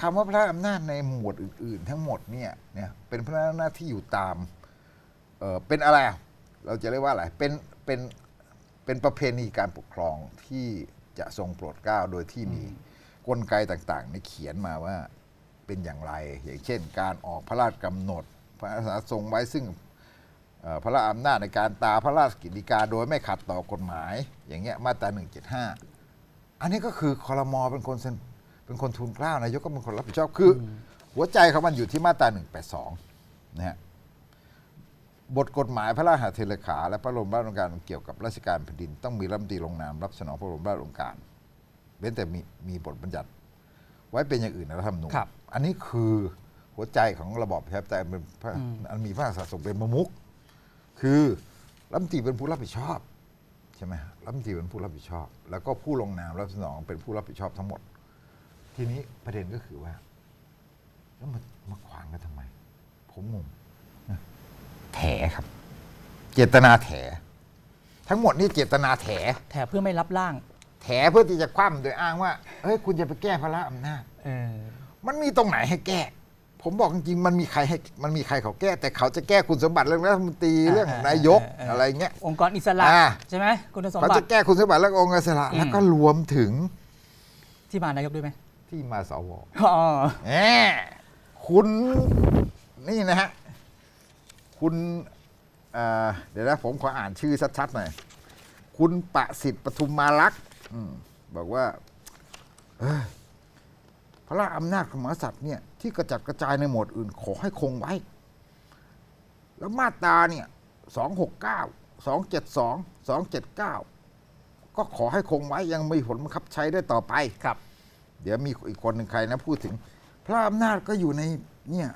คำว่าพระราชอำนาจในหมวดอื่น ๆ ทั้งหมดเนี่ยเนี่ยเป็นพระราชอำนาจที่อยู่ตามเออเป็นอะไรอะเราจะเรียกว่าอะไรเป็นเป็นเป็นประเพณีการปกครองที่จะทรงโปรดเกล้าโดยที่มีกลไกต่างๆในเขียนมาว่าเป็นอย่างไร อย่างเช่น การออกพระราชกำหนด พระราชทรงไว้ซึ่งเอ่อพระราชอำนาจในการตราพระราชกิจฎีกาโดยไม่ขัดต่อกฎหมาย อย่างเงี้ยมาตรา175 อันนี้ก็คือคอรมอเป็นคน เซ็นเป็นคนทูลเกล้า นายกก็เป็นคนรับผิดชอบ คืออหัวใจของมันอยู่ที่มาตรา182นะฮะบทกฎหมายพระราชหัตถเลขา และพระบรมราชโองการเกี่ยวกับราชการแผ่นดิน ต้องมีรัฐมนตรีลงนามรับสนองพระบรมราชโองการเว้นแต่มีมีบทบัญญัติ ไว้เป็นอย่างอื่นในรัฐธรรมนูญครับ อันนี้คือหัวใจของระบอบประชาธิปไตยเป็นพระอันมีพระมหากษัตริย์ทรงเป็นประมุขคือรัฐมนตรีเป็นผู้รับผิดชอบ ใช่ไหมรัฐมนตรีเป็นผู้รับผิดชอบ แล้วก็ผู้ลงนามรับสนองเป็นผู้รับผิดชอบทั้งหมด ทีนี้ประเด็นก็คือว่า แล้วมามาขวางกันทำไม ผมงงนะแถครับ เจตนาแถ ทั้งหมดนี่เจตนาแถ แถเพื่อไม่รับร่าง แถเพื่อที่จะคว่ำโดยอ้างว่าเฮ้ยคุณจะไปแก้พระราชอำนาจเออมันมีตรงไหนให้แก้ ผมบอกจริงๆมันมีใครให้มันมีใครเขาแก้ แต่เขาจะแก้คุณสมบัติเรื่องรัฐมนตรีเรื่องนายกอะไรเงี้ย องค์กรอิสระอ่า ใช่ไหมคุณสมเขาบัจะติแก้คุณสมบัติเรื่ององค์กรอิสระอืมแล้วก็รวมถึงที่มานายกด้วยไหม ที่มาสวอ๋อแหมคุณนี่นะฮะ คุณเอ่อเดี๋ยวนะผมขออ่านชื่อชัดๆหน่อย คุณประสิทธิ์ปทุมมาลักษณ์อืมบอกว่าเอ้ยพระราชอำนาจของมหากษัตริย์เนี่ยที่กระจัดกระจายในหมวดอื่น ขอให้คงไว้ แล้วมาตราเนี่ยสองหกเก้าสองเจ็ดสองสองเจ็ดเก้าก็ขอให้คงไว้ยังมีผลบังคับใช้ได้ต่อไป ครับ เดี๋ยวมีอีกคนหนึ่งใครนะพูดถึง พระอำนาจก็อยู่ในเนี่ย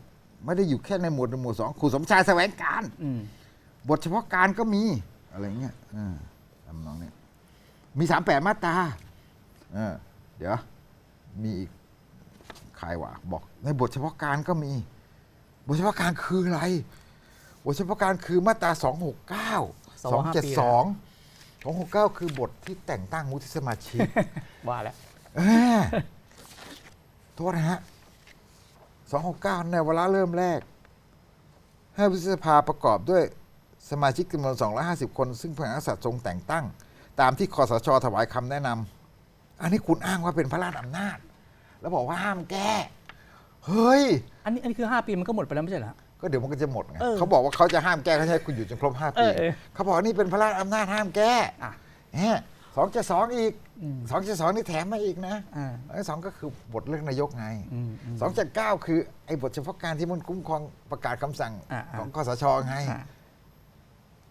ไม่ได้อยู่แค่ในหมวดหนึ่งหมวดสองครูสมชายแสวงการ อืม บทเฉพาะการก็มีอะไรเงี้ยเออทำนองเนี้ยมีสามแปดมาตราเออเดี๋ยว มีอีกใครวะบอก ในบทเฉพาะการก็มี บทเฉพาะการคืออะไร บทเฉพาะการคือมาตราสองหกเก้าสองเจ็ดสองสองหกเก้าคือบทที่แต่งตั้งวุฒิสมาชิก ว่าแล้ว เออโทษนะฮะสองหกเก้าในเวลาเริ่มแรก ให้วุฒิสภาประกอบด้วยสมาชิกจำนวน 250 คน ซึ่งพระมหากษัตริย์ทรงแต่งตั้ง ตามที่คอสชถวายคำแนะนำอันนี้คุณอ้างว่าเป็นพระราชอำนาจ แล้วบอกว่าห้ามแก้ เฮ้ย อันนี้อันนี้คือ 5 ปีมันก็หมดไปแล้วไม่ใช่เหรอ ก็เดี๋ยวมันก็จะหมดไงเออเขาบอกว่าเขาจะห้ามแก้เขาจะให้คุณอยู่จนครบห้าเอปีอเออ เขาบอกว่านี่เป็นพระราชอำนาจห้ามแก้อะ สองจะสองอีกอืมสองจะสองนี่แถมมาอีกนะอ่าไอ้สองก็คือบทเรื่องนายกไงอืมอืมสองจากเก้าคือไอ้บทเฉพาะการที่มันคุ้มครองประกาศคำสั่งอ่าอ่าของคอสชไงอะ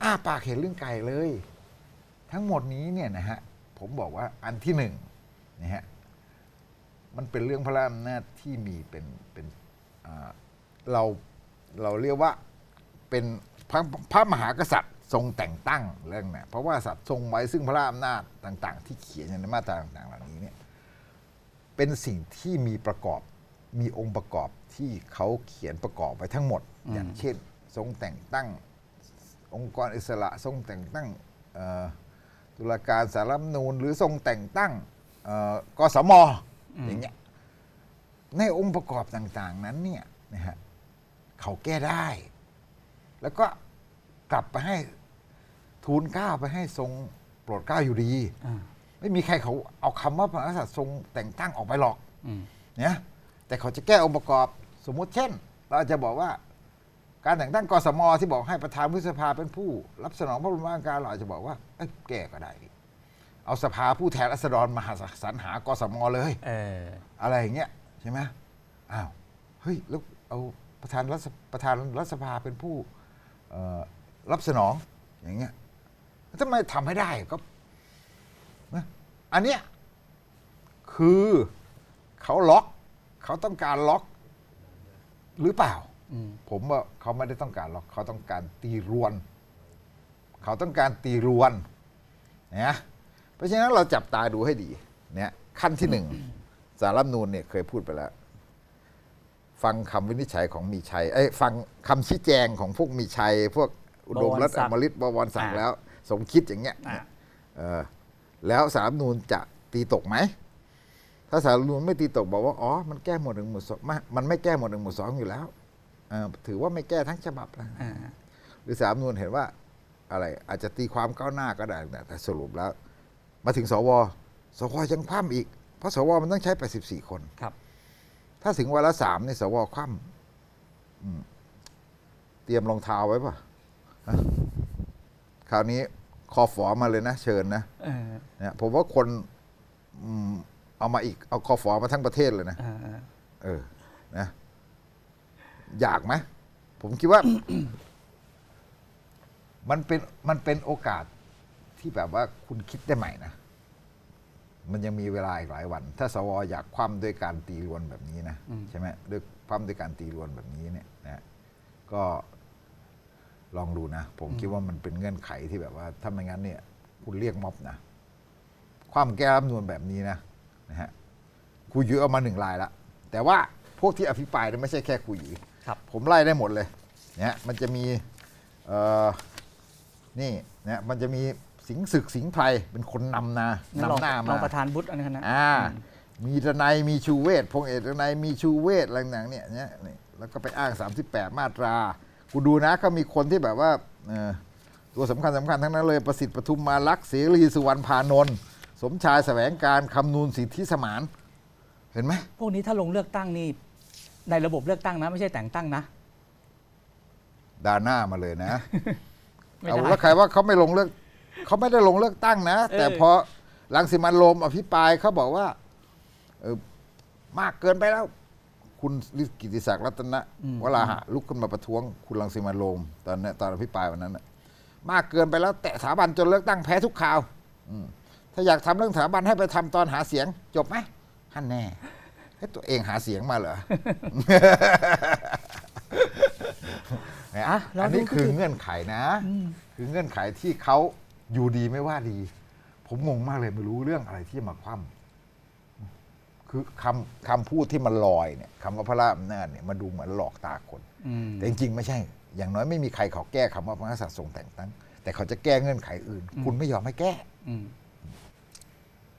อ้าปากเห็นเรื่องไก่เลย ทั้งหมดนี้เนี่ยนะฮะผมบอกว่าอันที่หนึ่งนะฮะมันเป็นเรื่องพระราชอำนาจที่มีเป็นเป็นอ่าเราเราเรียกว่าเป็นพระพระมหากษัตริย์ ทรงแต่งตั้งเรื่องเนี่ยเพราะว่าสัตว์ทรงไว้ซึ่งพระราชอำนาจต่าง ๆ ที่เขียนอยู่ในมาตราต่างๆ เหล่านี้เนี่ยเป็นสิ่งที่มีประกอบมีองค์ประกอบที่เขาเขียนประกอบไว้ทั้งหมด อย่างเช่น ทรงแต่งตั้งองค์กรอิสระทรงแต่งตั้งเอ่อตุลาการสารรัฐธรรมนูญหรือทรงแต่งตั้งเอ่อกสมอย่างเงี้ยในองค์ประกอบต่าง ๆ นั้นเนี่ยนะฮะเขาแก้ได้ แล้วก็กลับไปให้ ทูลเกล้าไปให้ทรงโปรดเกล้าอยู่ดี อ่าไม่มีใครเขาเอาคำว่าพระมหากษัตริย์ทรงแต่งตั้งออกไปหรอก อืม เนี่ยแต่เขาจะแก้องค์ประกอบสมมุติเช่น เราอาจจะบอกว่า การแต่งตั้งกสมที่บอกให้ประธานวุฒิสภาเป็นผู้ รับสนองพระบรมราชโองการเราอาจจะบอกว่าเอ้ยแก้ก็ได้นี่เอาสภาผู้แทนราษฎรมาหาสรรหากสมเลย เออ อะไรอย่างเงี้ยใช่ไหมอ้าวเฮ้ยแล้วเอาประธานรัฐสประธานรัฐสภาเป็นผู้เอ่อรับสนองอย่างเงี้ยแล้ว ทำไมทำให้ได้ก็นะอันเนี้ยคือเขาล็อก เขาต้องการล็อก หรือเปล่า อืม ผมว่าเขาไม่ได้ต้องการล็อกเขาต้องการตีรวน เขาต้องการตีรวนนะเพราะฉะนั้นเราจับตาดูให้ดีเนี่ยขั้นที่หนึ่ง สารรัฐธรรมนูนเนี่ยเคยพูดไปแล้ว ฟังคำวินิจฉัยของมีชัยเอ้ยฟังคำชี้แจงของพวกมีชัย พวกอุดมรัตน์อมฤตบวรศักดิ์แล้ว สมคิดอย่างเงี้ยอะ เออแล้วสารรัฐธรรมนูนจะตีตกไหม ถ้าสารรัฐธรรมนูญไม่ตีตกบอกว่าอ๋อมันแก้หมวดหนึ่งหมวดสองไม่มันไม่แก้หมวดหนึ่งหมวดสองอยู่แล้วเอ่อถือว่าไม่แก้ทั้งฉบับนะอ่า หรือสารรัฐธรรมนูญเห็นว่าอะไรอาจจะตีความก้าวหน้าก็ได้นะแต่สรุปแล้ว มาถึงสวสวยังคว่ำอีก เพราะสวมันต้องใช้84คน ครับ ถ้าถึงวาระสามในยสวคว่ำอืมเตรียมรองเท้าไว้ป่ะฮะ คราวนี้คอฝอมาเลยนะ เชิญนะเออเนี่ยผมว่าคนอืมเอามาอีกเอาคอฝอมาทั้งประเทศเลยนะเออเออเออ นะ อยากไหม ผมคิดว่า มันเป็น มันเป็นโอกาสที่แบบว่าคุณคิดได้ใหม่นะ มันยังมีเวลาอีกหลายวัน ถ้าสวอยากคว่ำด้วยการตีรวนแบบนี้นะ ใช่ไหมด้วยคว่ำด้วยการตีรวนแบบนี้เนี่ยนะ ก็ ลองดูนะ ผมคิดว่ามันเป็นเงื่อนไขที่แบบว่าถ้าไม่งั้นเนี่ย คุณเรียกม็อบนะ ความแก้รัฐธรรมนูญแบบนี้นะนะฮะครูหยีเอามาหนึ่งลายละแต่ว่าพวกที่อภิปรายเนี่ยไม่ใช่แค่ครูหยีครับผมไล่ได้หมดเลยเนี่ยมันจะมีเอ่อนี่เนี่ยมันจะมีสิงห์ศึกสิงห์ไพรเป็นคนนำนานั่นรองนำหน้ารองมาประธานบุตรอันนั้นนะอ่ามีทนายมีชูเวศพงษ์เอกทนายมีชูเวศอะไรต่างๆเนี่ยเนี่ยนี่แล้วก็ไปอ้าง 38 มาตรา กูดูนะเขามีคนที่แบบว่าเอ่อตัวสำคัญสำคัญทั้งนั้นเลยประสิทธิ์ปทุมมาลักษณ์เสรีสุวรรณพานนท์สมชายแสวงการคำนูนสิทธิสมาน เห็นไหมพวกนี้ถ้าลงเลือกตั้งนี่ในระบบเลือกตั้งนะ ไม่ใช่แต่งตั้งนะดาหน้ามาเลยนะไม่เอาได้แล้วใครว่าเขาไม่ลงเลือกเขาไม่ได้ลงเลือกตั้งนะเออแต่พอรังสิมันต์โรมอภิปรายเขาบอกว่า เออมากเกินไปแล้ว คุณกิติศักดิ์รัตนะวราหะลุกขึ้นมาประท้วงคุณรังสิมันต์โรมตอนเนี้ยตอนอภิปรายวันนั้นน่ะมากเกินไปแล้ว แตะสถาบันจนเลือกตั้งแพ้ทุกข่าวอืมถ้าอยากทำเรื่องสถาบันให้ไปทำตอนหาเสียง จบไหมท่านแน่ให้ตัวเองหาเสียงมาเหรอเนี่ยอะเราอันนี้ดูก็คือคือเงื่อนไขนะ คือเงื่อนไขที่เขาอยู่ดีไม่ว่าดี ผมงงมากเลยไม่รู้เรื่องอะไรที่จะมาคว่ำ คือคำคำพูดที่มันลอยเนี่ยคำว่าพระราชอำนาจเนี่ยมาดูเหมือนหลอกตาคนอืมแต่จริงๆไม่ใช่ อย่างน้อยไม่มีใครเขาแก้คำว่าพระมหากษัตริย์ทรงแต่งตั้ง แต่เขาจะแก้เงื่อนไขอื่น คุณไม่ยอมให้แก้อืม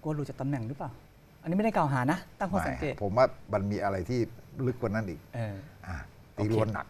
กลัวหลุดจากตำแหน่งหรือเปล่า อันนี้ไม่ได้กล่าวหานะ ตั้งข้อสังเกต ผมว่ามันมีอะไรที่ลึกกว่านั้นอีกเอออะโอตีเครวนหนัก